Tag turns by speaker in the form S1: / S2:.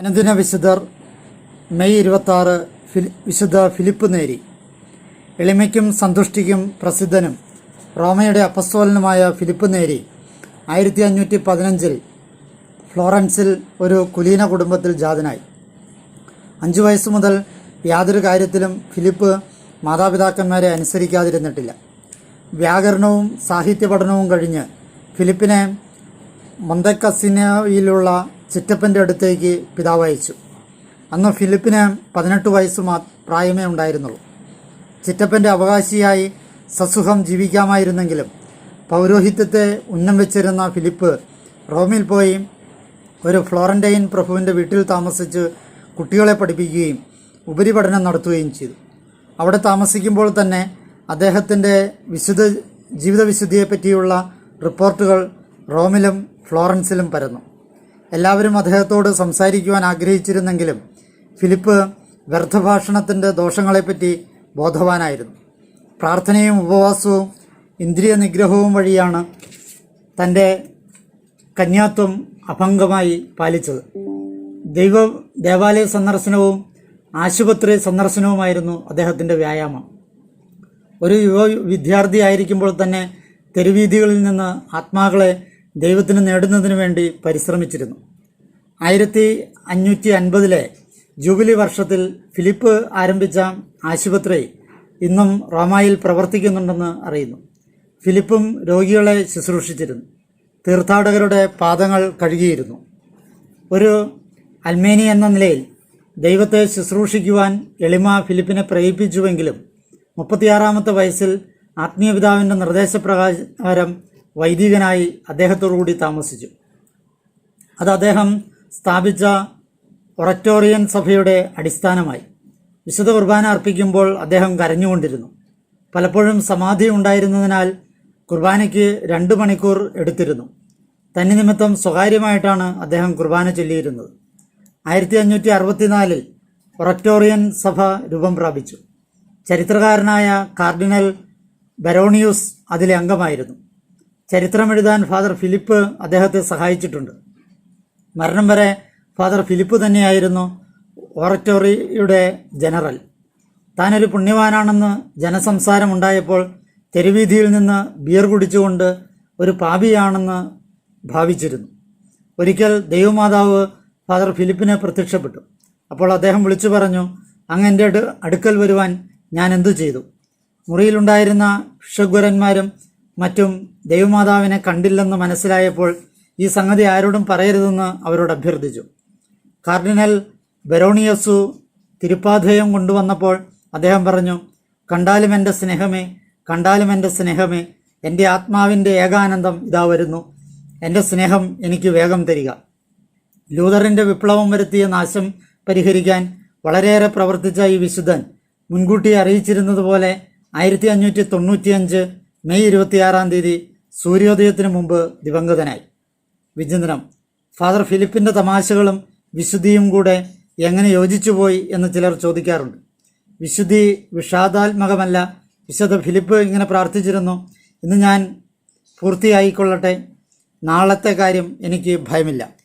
S1: അനുദിന വിശുദ്ധർ മെയ് ഇരുപത്തി ആറ് വിശുദ്ധ ഫിലിപ്പ് നേരി. എളിമയ്ക്കും സന്തുഷ്ടിക്കും പ്രസിദ്ധനും റോമയുടെ അപ്പസ്തോലനുമായ ഫിലിപ്പ് നേരി ആയിരത്തി അഞ്ഞൂറ്റി പതിനഞ്ചിൽ ഫ്ലോറൻസിൽ ഒരു കുലീന കുടുംബത്തിൽ ജാതനായി. അഞ്ചു വയസ്സ് മുതൽ യാതൊരു കാര്യത്തിലും ഫിലിപ്പ് മാതാപിതാക്കന്മാരെ അനുസരിക്കാതിരുന്നിട്ടില്ല. വ്യാകരണവും സാഹിത്യ പഠനവും കഴിഞ്ഞ് ഫിലിപ്പിനെ മൊന്തക്കസിനയിലുള്ള ചിറ്റപ്പന്റെ അടുത്തേക്ക് പിതാവ് അയച്ചു. അന്ന് ഫിലിപ്പിന് പതിനെട്ട് വയസ്സ് മാ പ്രായമേ ഉണ്ടായിരുന്നുള്ളൂ. ചിറ്റപ്പന്റെ അവകാശിയായി സസുഖം ജീവിക്കാമായിരുന്നെങ്കിലും പൗരോഹിത്യത്തെ ഉന്നം വെച്ചിരുന്ന ഫിലിപ്പ് റോമിൽ പോയി ഒരു ഫ്ലോറന്റൈൻ പ്രഭുവിന്റെ വീട്ടിൽ താമസിച്ച് കുട്ടികളെ പഠിപ്പിക്കുകയും ഉപരിപഠനം നടത്തുകയും ചെയ്തു. അവിടെ താമസിക്കുമ്പോൾ തന്നെ അദ്ദേഹത്തിന്റെ വിശുദ്ധ ജീവിതവിശുദ്ധിയെപ്പറ്റിയുള്ള റിപ്പോർട്ടുകൾ റോമിലും ഫ്ലോറൻസിലും പരന്നു. എല്ലാവരും അദ്ദേഹത്തോട് സംസാരിക്കുവാൻ ആഗ്രഹിച്ചിരുന്നെങ്കിലും ഫിലിപ്പ് വ്യർത്ഥഭാഷണത്തിന്റെ ദോഷങ്ങളെപ്പറ്റി ബോധവാനായിരുന്നു. പ്രാർത്ഥനയും ഉപവാസവും ഇന്ദ്രിയ നിഗ്രഹവും വഴിയാണ് തന്റെ കന്യാത്വം അഭംഗമായി പാലിച്ചത്. ദൈവ ദേവാലയ സന്ദർശനവും ആശുപത്രി സന്ദർശനവുമായിരുന്നു അദ്ദേഹത്തിന്റെ വ്യായാമം. ഒരു യുവ വിദ്യാർത്ഥിയായിരിക്കുമ്പോൾ തന്നെ തെരുവീതികളിൽ നിന്ന് ആത്മാക്കളെ ദൈവത്തിന് നേടുന്നതിന് വേണ്ടി പരിശ്രമിച്ചിരുന്നു. ആയിരത്തി അഞ്ഞൂറ്റി അൻപതിലെ ജൂബിലി വർഷത്തിൽ ഫിലിപ്പ് ആരംഭിച്ച ആശുപത്രി ഇന്നും റോമായിൽ പ്രവർത്തിക്കുന്നുണ്ടെന്ന് അറിയുന്നു. ഫിലിപ്പും രോഗികളെ ശുശ്രൂഷിച്ചിരുന്നു. തീർത്ഥാടകരുടെ പാദങ്ങൾ കഴുകിയിരുന്നു. ഒരു അൽമേനി എന്ന നിലയിൽ ദൈവത്തെ ശുശ്രൂഷിക്കുവാൻ എളിമ ഫിലിപ്പിനെ പ്രേരിപ്പിച്ചുവെങ്കിലും മുപ്പത്തിയാറാമത്തെ വയസ്സിൽ ആത്മീയപിതാവിന്റെ നിർദ്ദേശപ്രകാരം വൈദികനായി അദ്ദേഹത്തോടുകൂടി താമസിച്ചു. അത് അദ്ദേഹം സ്ഥാപിച്ച ഒററ്റോറിയൻ സഭയുടെ അടിസ്ഥാനമായി. വിശുദ്ധ കുർബാന അർപ്പിക്കുമ്പോൾ അദ്ദേഹം കരഞ്ഞുകൊണ്ടിരുന്നു. പലപ്പോഴും സമാധി ഉണ്ടായിരുന്നതിനാൽ കുർബാനയ്ക്ക് രണ്ട് മണിക്കൂർ എടുത്തിരുന്നു. തന്നെ നിമിത്തം സ്വകാര്യമായിട്ടാണ് അദ്ദേഹം കുർബാന ചൊല്ലിയിരുന്നത്. ആയിരത്തി അഞ്ഞൂറ്റി അറുപത്തിനാലിൽ ഒറക്ടോറിയൻ സഭ രൂപം പ്രാപിച്ചു. ചരിത്രകാരനായ കാർഡിനൽ ബെറോണിയൂസ് അതിലെ അംഗമായിരുന്നു. ചരിത്രമെഴുതാൻ ഫാദർ ഫിലിപ്പ് അദ്ദേഹത്തെ സഹായിച്ചിട്ടുണ്ട്. മരണം വരെ ഫാദർ ഫിലിപ്പ് തന്നെയായിരുന്നു ഓററ്റോറിയുടെ ജനറൽ. താനൊരു പുണ്യവാനാണെന്ന് ജനസംസാരം ഉണ്ടായപ്പോൾ തെരുവീതിയിൽ നിന്ന് ബിയർ കുടിച്ചുകൊണ്ട് ഒരു പാപിയാണെന്ന് ഭാവിച്ചിരുന്നു. ഒരിക്കൽ ദൈവമാതാവ് ഫാദർ ഫിലിപ്പിനെ പ്രത്യക്ഷപ്പെട്ടു. അപ്പോൾ അദ്ദേഹം വിളിച്ചു പറഞ്ഞു അങ്ങ് എന്റെ അടുക്കൽ വരുവാൻ ഞാൻ എന്തു ചെയ്തു? മുറിയിലുണ്ടായിരുന്ന ഭിഷഗ്വരന്മാരും മറ്റും ദൈവമാതാവിനെ കണ്ടില്ലെന്ന് മനസ്സിലായപ്പോൾ ഈ സംഗതി ആരോടും പറയരുതെന്ന് അവരോട് അഭ്യർത്ഥിച്ചു. കാർഡിനൽ ബെറോണിയസു തിരുപ്പാധേയം കൊണ്ടുവന്നപ്പോൾ അദ്ദേഹം പറഞ്ഞു കണ്ടാലും എന്റെ സ്നേഹമേ കണ്ടാലും എന്റെ സ്നേഹമേ എന്റെ ആത്മാവിന്റെ ഏകാനന്ദം ഇതാ വരുന്നു. എന്റെ സ്നേഹം എനിക്ക് വേഗം തരിക. ലൂതറിന്റെ വിപ്ലവം വരുത്തിയ നാശം പരിഹരിക്കാൻ വളരെയേറെ പ്രവർത്തിച്ച ഈ വിശുദ്ധൻ മുൻകൂട്ടി അറിയിച്ചിരുന്നതുപോലെ ആയിരത്തി അഞ്ഞൂറ്റി തൊണ്ണൂറ്റിയഞ്ച് മെയ് ഇരുപത്തിയാറാം തീയതി സൂര്യോദയത്തിന് മുമ്പ് ദിവംഗതനായി. വിചിന്തനം. ഫാദർ ഫിലിപ്പിന്റെ തമാശകളും വിശുദ്ധിയും കൂടെ എങ്ങനെ യോജിച്ചുപോയി എന്ന് ചിലർ ചോദിക്കാറുണ്ട്. വിശുദ്ധി വിഷാദാത്മകമല്ല. വിശുദ്ധ ഫിലിപ്പ് ഇങ്ങനെ പ്രാർത്ഥിച്ചിരുന്നു. ഇന്ന് ഞാൻ പൂർത്തിയായിക്കൊള്ളട്ടെ. നാളത്തെ കാര്യം എനിക്ക് ഭയമില്ല.